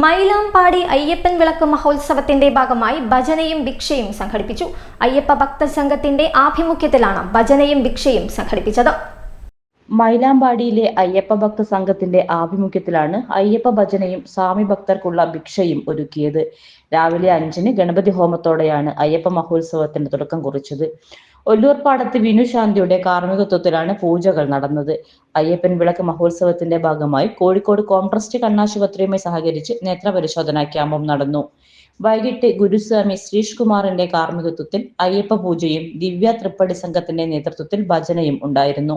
മൈലാമ്പാടി അയ്യപ്പൻ വിളക്ക് മഹോത്സവത്തിന്റെ ഭാഗമായി ഭജനയും ഭിക്ഷയും സംഘടിപ്പിച്ചു. അയ്യപ്പ ഭക്ത സംഘത്തിന്റെ ആഭിമുഖ്യത്തിലാണ് ഭജനയും ഭിക്ഷയും സംഘടിപ്പിച്ചത്. മൈലാമ്പാടിയിലെ അയ്യപ്പ ഭക്ത സംഘത്തിന്റെ ആഭിമുഖ്യത്തിലാണ് അയ്യപ്പ ഭജനയും സ്വാമി ഭക്തർക്കുള്ള ഭിക്ഷയും ഒരുക്കിയത്. രാവിലെ അഞ്ചിന് ഗണപതി ഹോമത്തോടെയാണ് അയ്യപ്പ മഹോത്സവത്തിന് തുടക്കം കുറിച്ചത്. ഒല്ലൂർപ്പാടത്ത് വിനുശാന്തിയുടെ കാർമ്മികത്വത്തിലാണ് പൂജകൾ നടന്നത്. അയ്യപ്പൻ വിളക്ക് മഹോത്സവത്തിന്റെ ഭാഗമായി കോഴിക്കോട് കോംട്രസ്റ്റ് കണ്ണാശുപത്രിയുമായി സഹകരിച്ച് നേത്രപരിശോധനാ ക്യാമ്പും നടന്നു. വൈകിട്ട് ഗുരുസ്വാമി ശ്രീഷ് കുമാറിന്റെ കാർമ്മികത്വത്തിൽ അയ്യപ്പ പൂജയും ദിവ്യ തൃപ്പടി സംഘത്തിന്റെ നേതൃത്വത്തിൽ ഭജനയും ഉണ്ടായിരുന്നു.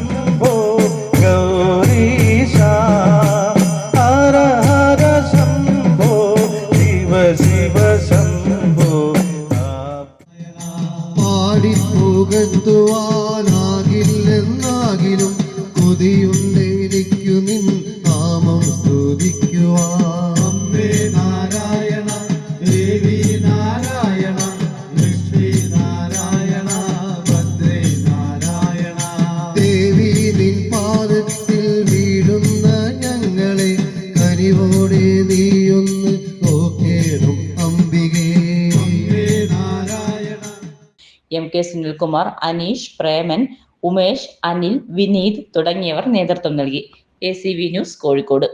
ശിവ ശിവ ശംഭോ പാടിപ്പുകത്തുവാനാകില്ലെന്നാകിലും കൊതിയുണ്ടെനിക്കു നിൻ നാമം സ്തുതിക്കുവാൻ. എം കെ സുനിൽകുമാർ അനീഷ് പ്രേമൻ ഉമേഷ് അനിൽ വിനീത് തുടങ്ങിയവർ നേതൃത്വം നൽകി. A news Kozhikode.